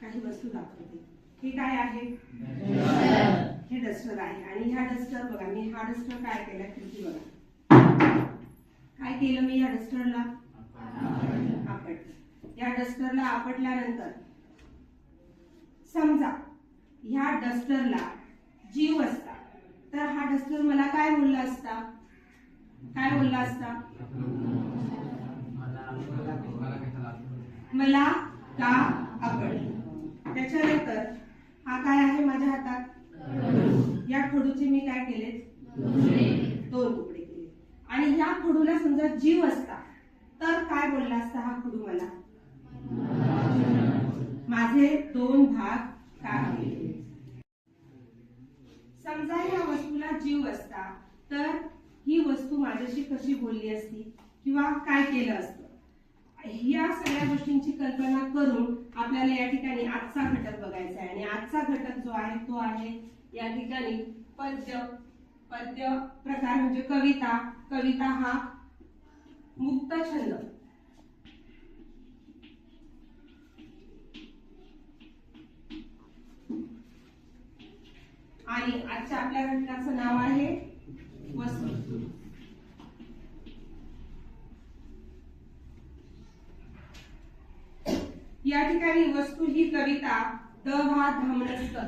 काही वस्तू दाखवते हे काय आहे हे डस्टर आहे आणि ह्या डस्टर बघा मी हा डस्टर काय केला किती बघा काय केलं मी या डस्टरला आपट या डस्टरला आपटल्यानंतर समजा ह्या डस्टरला जीव असता तर हा डस्टर मला काय बोलला असता काय बोलला असता मला का आपटलं त्याच्यानंतर हा काय आहे माझ्या हातात? या खडूचे मी काय केले? दोन तुकडे केले. आणि ह्या खडूला समजा जीव असता तर काय बोलला असता हा खडू मला? माझे दोन भाग का केले? समजा या वस्तूला जीव असता तर ही वस्तू माझ्याशी कशी बोलली असती? किंवा काय केलं असतं? या सगळ्या गोष्टींची कल्पना करून आपल्याला या ठिकाणी आजचा घटक बघायचा आहे. आणि आजचा घटक जो आहे तो आहे या ठिकाणी पद्य. पद्य प्रकार म्हणजे कविता. कविता हा मुक्त छंद. आणि आजच्या आपल्या घटकाचं नाव आहे वस्तू. या ठिकाणी वस्तू ही कविता द वा धामणस्कर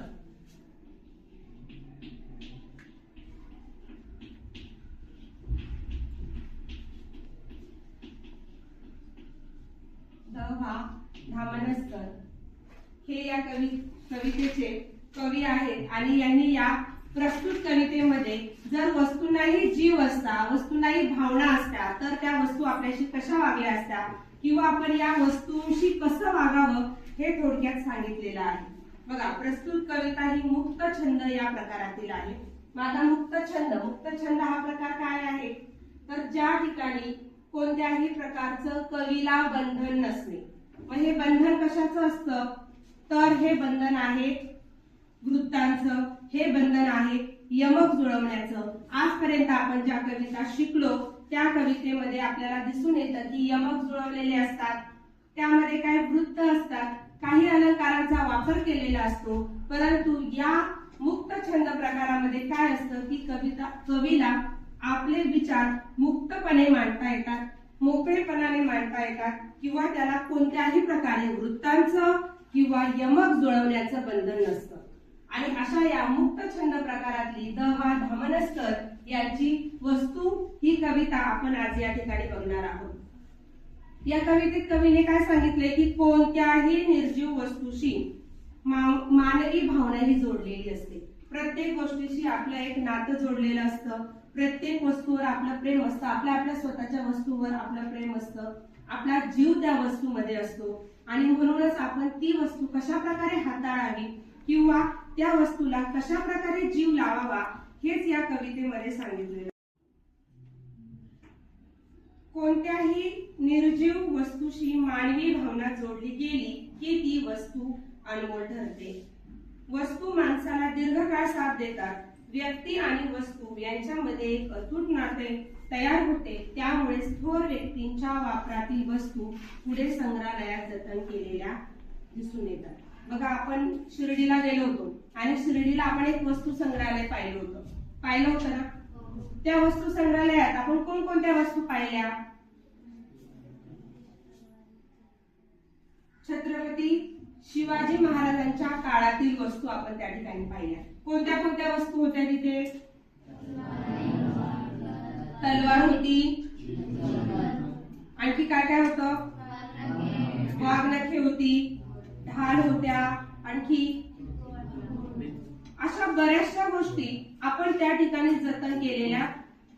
द हा धामणस्कर हे या कवी कवितेचे कवी आहेत आणि यांनी या प्रस्तुत कवितेमध्ये जर वस्तूंनाही जीव असता वस्तूंनाही भावना असत्या तर त्या वस्तू आपल्याशी कशा वागल्या असत्या? किंवा आपण या वस्तूंशी कसं वागावं हे थोडक्यात सांगितलेलं आहे. बघा प्रस्तुत कविता ही मुक्त छंद या प्रकारातील आहे. माझा मुक्त छंद. मुक्त छंद हा प्रकार काय आहे? तर ज्या ठिकाणी कोणत्याही प्रकारचं कवीला बंधन नसणे. मग हे बंधन कशाचं असतं? तर हे बंधन आहे वृत्तांचं. हे बंधन आहे यमक जुळवण्याचं. आजपर्यंत आपण ज्या कविता शिकलो त्या कवितेमध्ये आपल्याला दिसून येतं की यमक जुळवलेले असतात. त्यामध्ये काही वृत्त असतात. काही अलंकारांचा वापर केलेला असतो. परंतु या मुक्त छंद प्रकारामध्ये काय असतं? की कविता कवीला आपले विचार मुक्तपणे मांडता येतात मोकळेपणाने मांडता येतात किंवा त्याला कोणत्याही प्रकारे वृत्तांचं किंवा यमक जुळवण्याचं बंधन नसतं. आणि अशा या मुक्त छंद प्रकारातली द वा धामनस्कर यांची वस्तू ही कविता आपण आज या ठिकाणी बघणार आहोत. या कवितेत कवीने काय सांगितले की कोणत्याही निर्जीव वस्तूशी मानवी भावना ही जोडलेली असते. प्रत्येक गोष्टीशी आपलं एक नातं जोडलेलं असतं. प्रत्येक वस्तूवर आपलं प्रेम असतं. आपल्या आपल्या स्वतःच्या वस्तूवर आपलं प्रेम असतं. आपला जीव त्या वस्तूमध्ये असतो. आणि म्हणूनच आपण ती वस्तू कशा प्रकारे हाताळावी किंवा त्या वस्तूला कशा प्रकारे जीव लावावा हेच या कवितेमध्ये सांगितलेलं कोणत्याही निर्जीव वस्तूशी मानवी भावना जोडली गेली की ती वस्तू अनमोल ठरते. वस्तू माणसाला दीर्घकाळ साथ देतात. व्यक्ती आणि वस्तू यांच्यामध्ये एक अतूट नाते तयार होते. त्यामुळे थोर व्यक्तींच्या वापरातील वस्तू पुढे संग्रहालयात जतन केलेल्या दिसून येतात. बघा आपण शिर्डीला गेलो होतो आणि शिर्डीला आपण एक वस्तू संग्रहालय पाहिलं होतं. पाहिलं होतं ना? त्या वस्तू संग्रहालयात आपण कोणकोणत्या वस्तू पाहिल्या? छत्रपती शिवाजी महाराजांच्या काळातील वस्तू आपण त्या ठिकाणी पाहिल्या. कोणत्या कोणत्या वस्तू होत्या तिथे? तलवार होती. आणखी काय काय होतं? वाघनखे होती. ढाल होत्या आणखी अशा बऱ्याचशा गोष्टी आपण त्या ठिकाणी जतन केलेल्या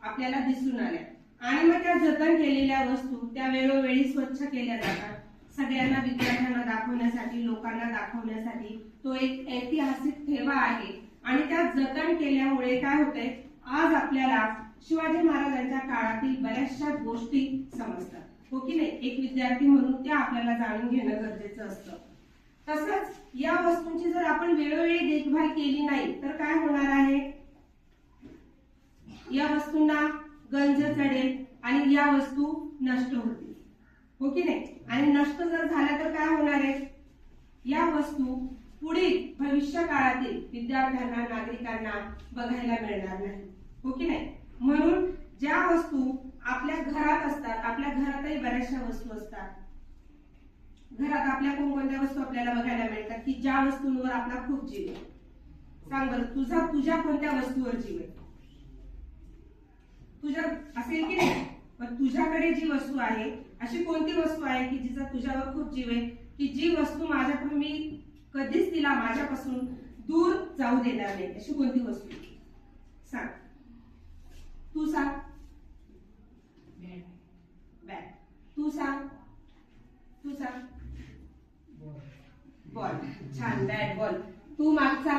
आपल्याला दिसून आल्या. आणि मग त्या जतन केलेल्या वस्तू त्या वेळोवेळी स्वच्छ केल्या जातात. सगळ्यांना विद्यार्थ्यांना दाखवण्यासाठी लोकांना दाखवण्यासाठी तो एक ऐतिहासिक ठेवा आहे. आणि त्या जतन केल्यामुळे काय होतंय? आज आपल्याला शिवाजी महाराजांच्या काळातील बऱ्याचशा गोष्टी समजतात. हो की नाही? एक विद्यार्थी म्हणून त्या आपल्याला जाणून घेणं गरजेचं असतं. तसंच या वस्तूंची जर आपण वेळोवेळी देखभाल केली नाही तर काय होणार आहे? या वस्तूंना गंज चढेल आणि या वस्तू नष्ट होतील. हो की नाही? आणि नष्ट जर झाल्या तर काय होणार आहे? या वस्तू पुढील भविष्य काळातील विद्यार्थ्यांना नागरिकांना बघायला मिळणार नाही. हो की नाही? म्हणून ज्या वस्तू आपल्या घरात असतात आपल्या घरातही बऱ्याचशा वस्तू असतात घरात आपल्या कोणकोणत्या वस्तू आपल्याला बघायला मिळतात की ज्या वस्तूंवर आपला खूप जीव आहे. सांग बरं तुझा तुझ्या कोणत्या वस्तूवर जीव आहे? तुझ्या असेल की नाही? पण तुझ्याकडे जी वस्तू आहे अशी कोणती वस्तू आहे की जिचा तुझ्यावर खूप जीव आहे की जी वस्तू माझ्याकडून मी कधीच तिला माझ्यापासून दूर जाऊ देणार नाही अशी कोणती वस्तू सांग. तू सांग. बॅग. तू सांग. तू सांग. बॉल छान बॅट बॉल. तू मागचा.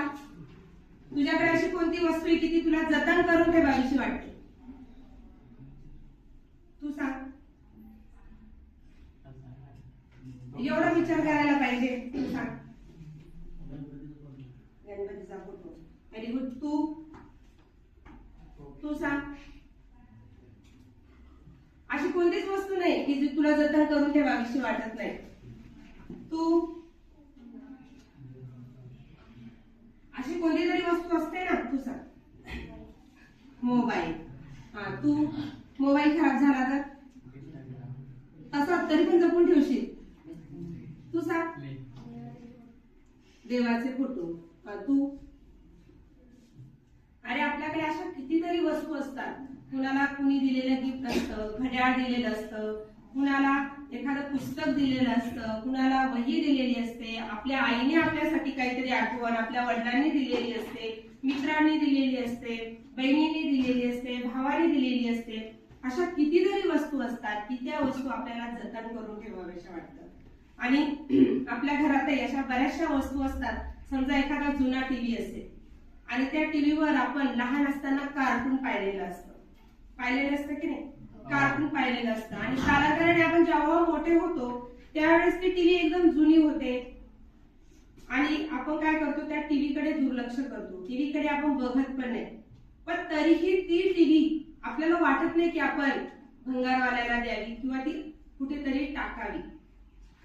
तुझ्याकडे अशी कोणती वस्तू आहे की ती तुला जतन करून ठेवावीशी वाटते तू सांग एवढा विचार करायला पाहिजे तू सांग गणपतीचा फोटो व्हेरी गुड तू तू सांग अशी कोणतीच वस्तू नाही की जी तुला जतन करून ठेवावीशी वाटत नाही तू अशी कोणती तरी वस्तू असते ना तू सांग मोबाईल हा तू मोबाईल खराब झाला तर तसा तरी पण जपून ठेवशील का देवाचे फोटो. तू? अरे आपल्याकडे अशा कितीतरी वस्तू असतात. कुणाला कुणी दिलेलं गिफ्ट असतं घड्याळ दिलेलं असतं कुणाला एखादं पुस्तक दिलेलं असतं कुणाला वही दिलेली असते आपल्या आईने आपल्यासाठी काहीतरी आठवण आपल्या वडिलांनी दिलेली असते मित्रांनी दिलेली असते बहिणीने दिलेली असते भावाने दिलेली असते. अशा कितीतरी वस्तू असतात की त्या वस्तू आपल्याला जतन करून ठेवाव्याशा वाटतं. आणि आपल्या घरातही अशा बऱ्याचशा वस्तू असतात. समजा एखादा जुना टीव्ही असेल. आणि त्या टीव्हीवर आपण लहान असताना कार्टून पाहिलेलं असतं. पाहिलेलं असतं की नाही? कार्टून पाहिलेलं असतं. आणि कालांतराने आपण जेव्हा मोठे होतो त्यावेळेस ती टीव्ही एकदम जुनी होते. आणि आपण काय करतो त्या टीव्ही कडे दुर्लक्ष करतो. टीव्ही कडे आपण बघत पण नाही. पण तरीही ती टीव्ही आपल्याला वाटत नाही की आपण भंगारवाल्याला द्यावी किंवा ती कुठेतरी टाकावी.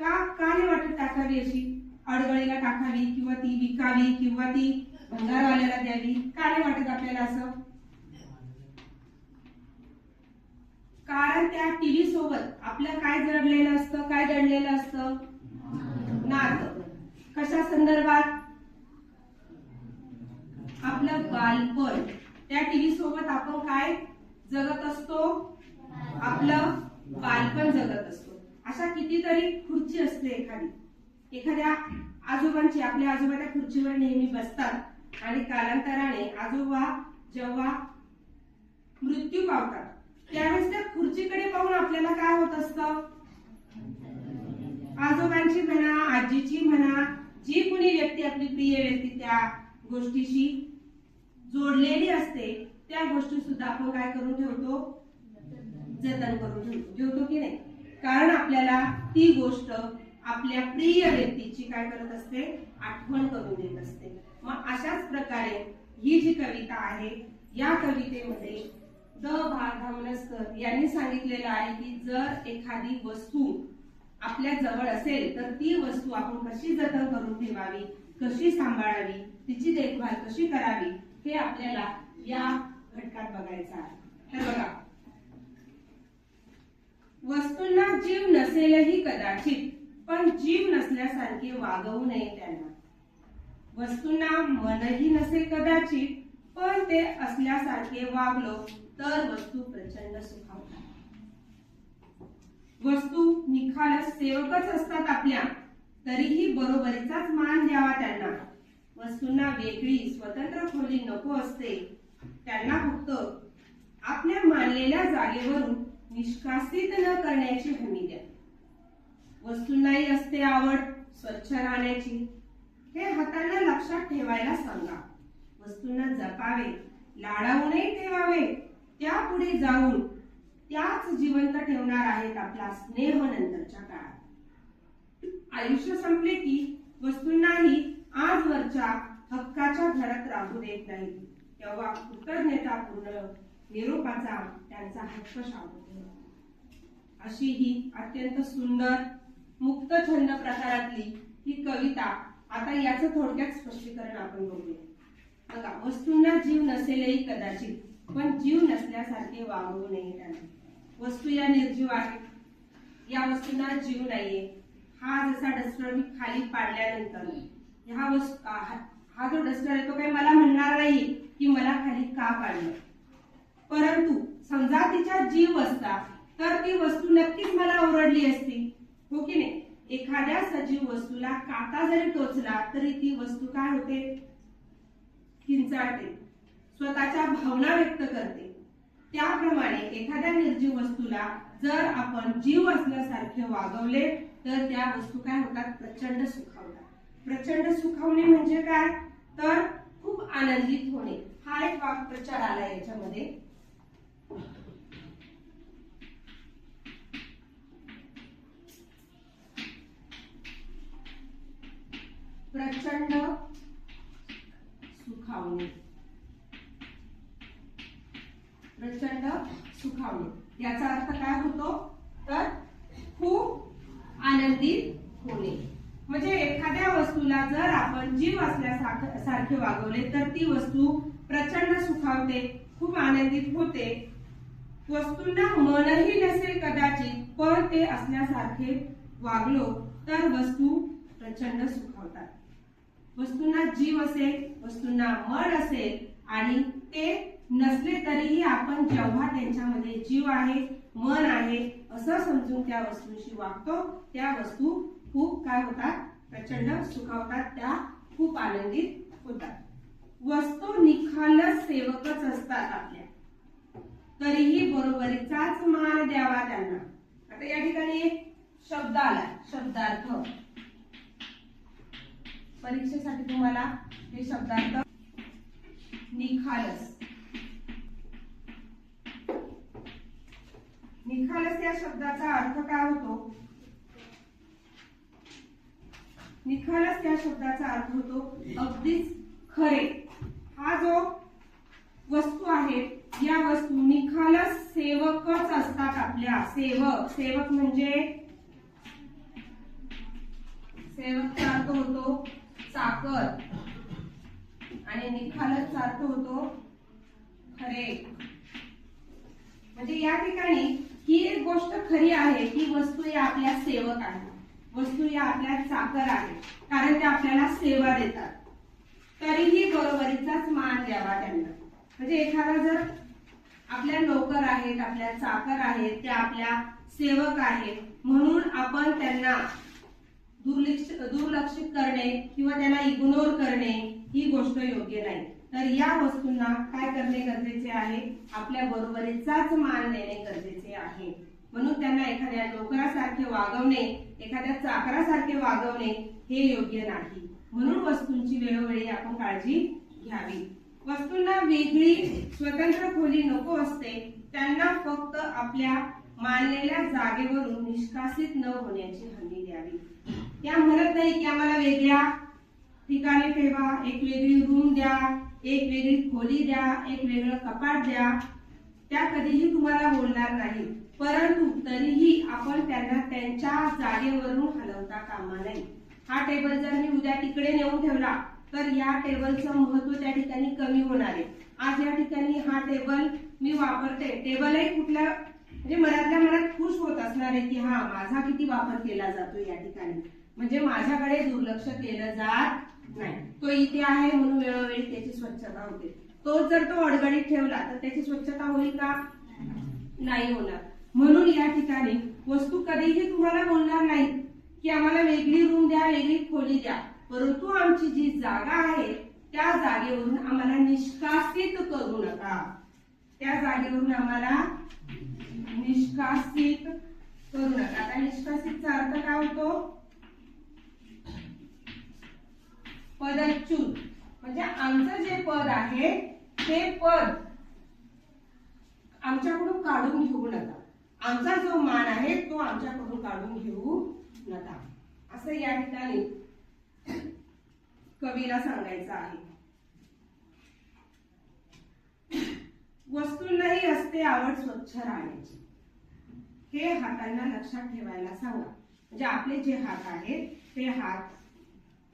का का नाही वाटत टाकावी अशी? अडगळीला टाकावी किंवा ती विकावी किंवा ती भंगारवाल्याला द्यावी? का नाही वाटत आपल्याला असं? कारण त्या टीव्ही सोबत आपलं काय जडलेलं असतं काय जडलेलं असतं? नातं. कशा संदर्भात? आपलं बालपण. त्या टीव्ही सोबत आपण काय जगत असतो? आपलं बालपण जगत असतो. अशा कितीतरी खुर्ची असते एखादी. एखाद्या आजोबांची आपल्या आजोबा त्या खुर्चीवर नेहमी बसतात आणि कालांतराने आजोबा जेव्हा मृत्यू पावतात त्यावेळेस त्या खुर्चीकडे पाहून आपल्याला काय होत असतं? आजोबांची म्हणा आजीची म्हणा जी कुणी व्यक्ती आपली प्रिय व्यक्ती त्या गोष्टीशी जोडलेली असते त्या गोष्टी सुद्धा आपण काय करून ठेवतो? जतन करून ठेवतो. ठेवतो की नाही? कारण आपल्याला ती गोष्ट आपल्या प्रिय व्यक्तीची काय करत असते? आठवण करून देत असते. मग अशाच प्रकारे ही जी कविता आहे या कवितेमध्ये द भा धामणस्कर यांनी सांगितलेलं आहे की जर एखादी वस्तू आपल्या जवळ असेल तर ती वस्तू आपण कशी जतन करून ठेवावी? कशी सांभाळावी? तिची देखभाल कशी करावी? हे आपल्याला या घटकात बघायचं आहे. तर बघा वस्तूंना जीव नसेलही कदाचित पण जीव नसल्यासारखे वागवू नये त्यांना. वस्तूंना मनही नसेल कदाचित पण ते असल्यासारखे वागलो तर वस्तू प्रचंड सुखावतात. वस्तू निखालस सेवकच असतात आपल्या तरीही बरोबरीचाच मान द्यावा त्यांना. वस्तूंना वेगळी स्वतंत्र खोली नको असते. त्यांना फक्त आपल्या मानलेल्या जागेवरून निष्कासित न करण्याची हमी द्या. वस्तूंनाही असते आवड स्वच्छ राहण्याची. हे हातांना लक्षात ठेवायला सांगा. वस्तूंना जपावे लाडावूनही ठेवावे. त्या पुढे जाऊन त्याच जिवंत ठेवणार आहेत आपला स्नेह नंतरच्या काळात. आयुष्य संपले की वस्तूंनाही आजवरच्या हक्काच्या घरात राहू देत नाही. तेव्हा कृतज्ञतापूर्ण निरोपाचा त्यांचा हक्क शाबूत अशी ही अत्यंत सुंदर मुक्त छंद प्रकारातली ही कविता आता याचं थोडक्यात स्पष्टीकरण आपण बघूया. बघा वस्तूंना जीव नसेलही कदाचित पण जीव नसल्यासारखे वागवू नये त्यांना. वस्तू या निर्जीव आहेत. या वस्तूंना जीव नाहीये. हा जसा डस्टर मी खाली पाडल्यानंतर ह्या वस्तू हा जो डस्टर आहे तो काही मला म्हणणार नाही की मला खाली का पाडलं? परंतु समजा तिच्या जीव असता तर ती वस्तू नक्कीच मला ओरडली असती. हो की नाही? एखाद्या सजीव वस्तूला काटा जरी टोचला तरी ती वस्तू काय होते? किंचाळते. स्वतःच्या भावना व्यक्त करते. त्याप्रमाणे एखाद्या निर्जीव वस्तूला जर आपण जीव असल्यासारखे वागवले तर त्या वस्तू काय होतात? प्रचंड सुखावतात. प्रचंड सुखावणे म्हणजे काय? तर खूप आनंदित होणे. हा एक वाक्प्रचार आला याच्यामध्ये. प्रचंड सुखावणे. प्रचंड सुखावणे. याचा अर्थ काय होतो? तर खूप आनंदित होणे. म्हणजे एखाद्या वस्तूला जर आपण जीव असल्यासारखे वागवले तर ती वस्तू प्रचंड सुखावते खूप आनंदित होते. वस्तूंना मनही नसेल कदाचित पण ते असल्यासारखे वागलो तर वस्तू प्रचंड सुखावतात. वस्तूंना जीव असेल वस्तूंना मन असेल आणि ते नसले तरीही आपण जेव्हा त्यांच्यामध्ये जीव आहे मन आहे असं समजून त्या वस्तूंशी वागतो त्या वस्तू खूप काय होतात? प्रचंड सुखावतात त्या खूप आनंदित होतात. वस्तू निखालस सेवकच असतात आपल्या. तरीही बरोबरीचाच मान द्यावा त्यांना. आता या ठिकाणी एक शब्द आला शब्दार्थ. परीक्षेसाठी तुम्हाला हे शब्दार्थ निखालस. निखालस या शब्दाचा अर्थ काय होतो? निखालस या शब्दाचा अर्थ होतो अगदीच खरे. हा जो वस्तू आहे या वस्तू निखालस सेवकच असतात आपल्या. सेवक सेवक म्हणजे? सेवकचा अर्थ होतो साखर. आणि निखालसचा अर्थ होतो. खरे. म्हणजे या ठिकाणी ही एक गोष्ट खरी आहे की वस्तू या आपल्या सेवक आहे. वस्तू या आपल्या चाकर आहे. कारण ते आपल्याला सेवा देतात. तरीही बरोबरीचाच मान द्यावा त्यांना. म्हणजे एखादा जर आपल्या नोकर आहेत आपल्या चाकर आहेत त्या आपल्या सेवक आहेत म्हणून आपण त्यांना दुर्लक्ष दुर्लक्षित करणे किंवा त्यांना इग्नोर करणे ही गोष्ट योग्य नाही. तर या वस्तूंना काय करणे गरजेचे आहे? आपल्या बरोबरीचाच मान देणे गरजेचे आहे. म्हणून त्यांना एखाद्या नोकरासारखे वागवणे एखाद्या चाकरासारखे वागवणे हे योग्य नाही. म्हणून वस्तूंची वेळोवेळी आपण काळजी घ्यावी. वस्तूंना वेगळी स्वतंत्र खोली नको असते. त्यांना फक्त आपल्या मानलेल्या जागेवरून निष्कासित न होण्याची हमी द्यावी. त्या म्हणत नाही की आम्हाला वेगळ्या ठिकाणी ठेवा एक वेगळी रूम द्या एक वेगळी खोली द्या एक वेगळं कपाट द्या. त्या कधीही तुम्हाला बोलणार नाही. परंतु तरीही आपण त्यांना त्यांच्या जागेवरून हलवता कामा नये. हा टेबल जर मी उद्या तिकडे नेऊन ठेवला तर या टेबलचं महत्त्व त्या ठिकाणी कमी होणार आहे. आज या ठिकाणी हा टेबल मी वापरते. टेबलही कुठल्या म्हणजे मनातल्या मनात खुश होत असणार आहे की हा माझा किती वापर केला जातो या ठिकाणी. म्हणजे माझ्याकडे दुर्लक्ष केलं जात नाही. तो इथे आहे म्हणून वेळोवेळी त्याची स्वच्छता होते. तो जर तो अडगडीत ठेवला तर त्याची स्वच्छता होईल का? नाही होणार. म्हणून या ठिकाणी वस्तू कधीही तुम्हाला बोलणार नाही की आम्हाला वेगळी रूम द्या वेगळी खोली द्या. परंतु आमची जी जागा आहे त्या जागेवरून आम्हाला निष्कासित करू नका. त्या जागेवरून आम्हाला निष्कासित करू नका. आता निष्कासितचा अर्थ काय होतो? पदच्युत म्हणजे आमचं जे पद आहे ते पद आमच्याकडून काढून घेऊ नका. आमचा जो मान आहे तो आमच्याकडून काढून घेऊ नका. असं या ठिकाणी कवीला सांगायचं आहे. वस्तूंनाही असते आवड स्वच्छ राहण्याची हे हातांना लक्षात ठेवायला सांगा. म्हणजे आपले जे हात आहेत ते हात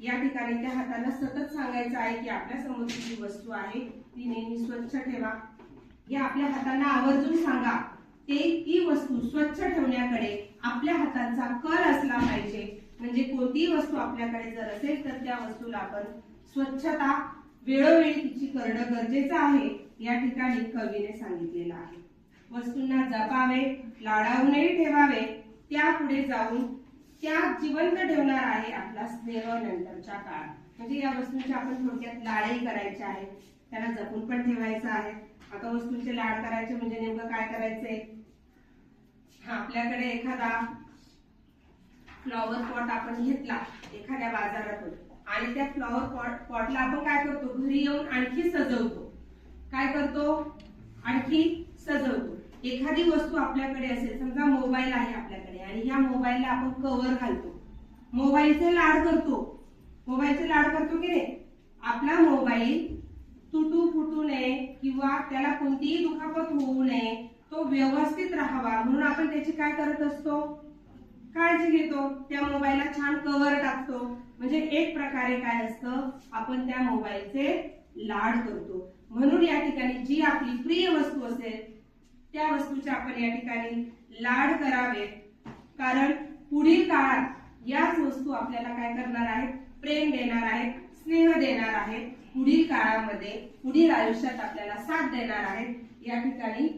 या ठिकाणी त्या हाताला सतत सांगायचं आहे की आपल्या समोरची जी वस्तू आहे ती नेहमी स्वच्छ ठेवा. या आपल्या हातांना आवर्जून सांगा ते ती वस्तू स्वच्छ ठेवण्याकडे आपल्या हातांचा कल असला पाहिजे. म्हणजे कोणतीही वस्तू आपल्याकडे जर असेल तर त्या वस्तूला आपण स्वच्छता वेळोवेळी तिची करणं गरजेचं आहे या ठिकाणी कवीने सांगितलेलं आहे. वस्तूंना जपावे लाडावूनही ठेवावे त्यापुढे जाऊन त्या जिवंत ठेवणार आहे आपला स्नेह नंतरच्या काळात म्हणजे या वस्तूंचे आपण थोडक्यात लाडही करायचे आहेत. त्यांना जपून पण ठेवायचं आहे. आता वस्तूंचे लाड करायचे म्हणजे नेमकं काय करायचंय? हा आपल्याकडे एखादा फ्लॉवर पॉट आपण घेतला एखाद्या बाजारातून आणि त्या फ्लॉवर पॉट पॉटला आपण काय करतो? घरी येऊन आणखी सजवतो. काय करतो? आणखी सजवतो. एखादी वस्तू आपल्याकडे असेल समजा मोबाईल आहे आपल्याकडे आणि या मोबाईलला आपण कव्हर घालतो. मोबाईलचे लाड करतो. मोबाईलचे लाड करतो की नाही? आपला मोबाईल तुटू फुटू नये किंवा त्याला कोणतीही दुखापत होऊ नये तो व्यवस्थित राहावा. म्हणून आपण त्याची काय करत असतो? काळजी घेतो. त्या मोबाईलला छान कव्हर टाकतो. म्हणजे एक प्रकारे काय असतं? आपण त्या मोबाईलचे लाड करतो. म्हणून या ठिकाणी जी आपली प्रिय वस्तू असेल त्या वस्तूचे आपण या ठिकाणी लाड करावे कारण पुढील काळात याच वस्तू आपल्याला काय करणार आहेत? प्रेम देणार आहेत स्नेह देणार आहेत. पुढील काळामध्ये पुढील आयुष्यात आपल्याला साथ देणार आहेत या ठिकाणी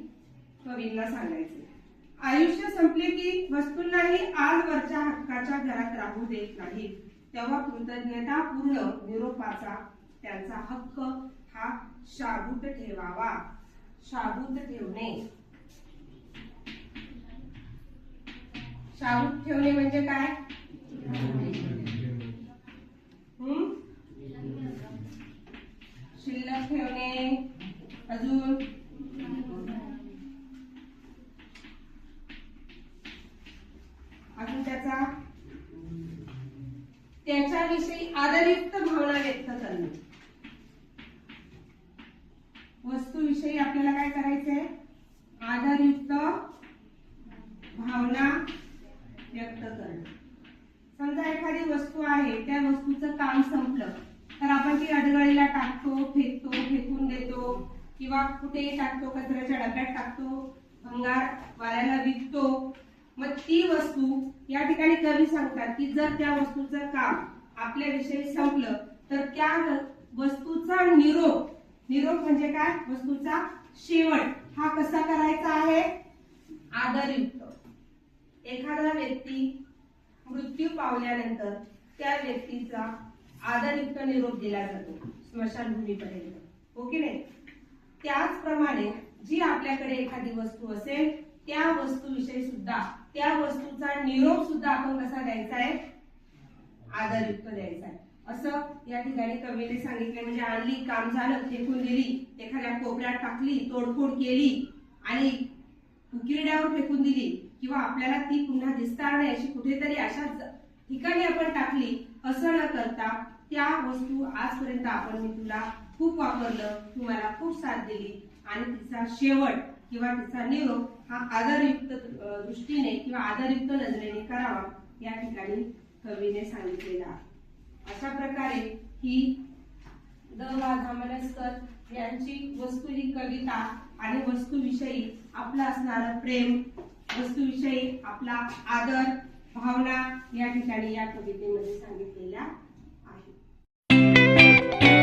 कवींना सांगायचे आयुष्य संपले की वस्तूंनाही आजवरच्या हक्काच्या घरात राहू देत नाही तेव्हा कृतज्ञता पूर्ण निरोपाचा त्यांचा हक्क हा शाबूत ठेवावा. शाबूत ठेवणे. शाहरुख ठेवणे म्हणजे काय? हम्म? शिल्लक ठेवणे. अजून? अजून त्याचा? त्याच्याविषयी आदरयुक्त भावना व्यक्त करणे. वस्तूविषयी आपल्याला काय करायचंय? आधारयुक्त भावना व्यक्त करणं. समजा एखादी वस्तू आहे त्या वस्तूचं काम संपलं तर आपण ती अडगळीला टाकतो फेकतो फेकून देतो किंवा कुठेही टाकतो कचऱ्याच्या डब्यात टाकतो भंगार वाऱ्याला विकतो मग ती वस्तू या ठिकाणी कवी सांगतात की जर त्या वस्तूचं काम आपल्याविषयी संपलं तर त्या वस्तूचा निरोप निरोप म्हणजे काय? वस्तूचा शेवट हा कसा करायचा आहे? आदरयुक्त. एखादा व्यक्ती मृत्यू पावल्यानंतर त्या व्यक्तीचा आदरयुक्त निरोप दिला जातो स्मशानभूमीपर्यंत. हो ओके नाही? त्याचप्रमाणे जी आपल्याकडे एखादी वस्तू असेल त्या वस्तूविषयी सुद्धा त्या वस्तूचा निरोप सुद्धा आपण कसा द्यायचा आहे? आदरयुक्त द्यायचा आहे. असं या ठिकाणी कवीने सांगितले म्हणजे आणली काम झालं फेकून दिली एखाद्या कोपऱ्यात टाकली तोडफोड केली आणि किरड्यावर फेकून दिली किंवा आपल्याला ती पुन्हा दिसणार नाही अशी कुठेतरी अशा ठिकाणी आपण टाकली असं न करता त्या वस्तू आजपर्यंत आपण मी तुला खूप वापरलं तू मला खूप साथ दिली आणि तिचा शेवट किंवा तिचा निरोप हा आदरयुक्त दृष्टीने किंवा आदरयुक्त नजरेने करावा या ठिकाणी कवीने सांगितलेला अशा प्रकारे ही द वा धामणस्कर यांची वस्तू ही कविता आणि वस्तूविषयी आपला असणारा प्रेम वस्तूविषयी आपला आदर भावना या ठिकाणी या कवितेमध्ये सांगितलेल्या आहे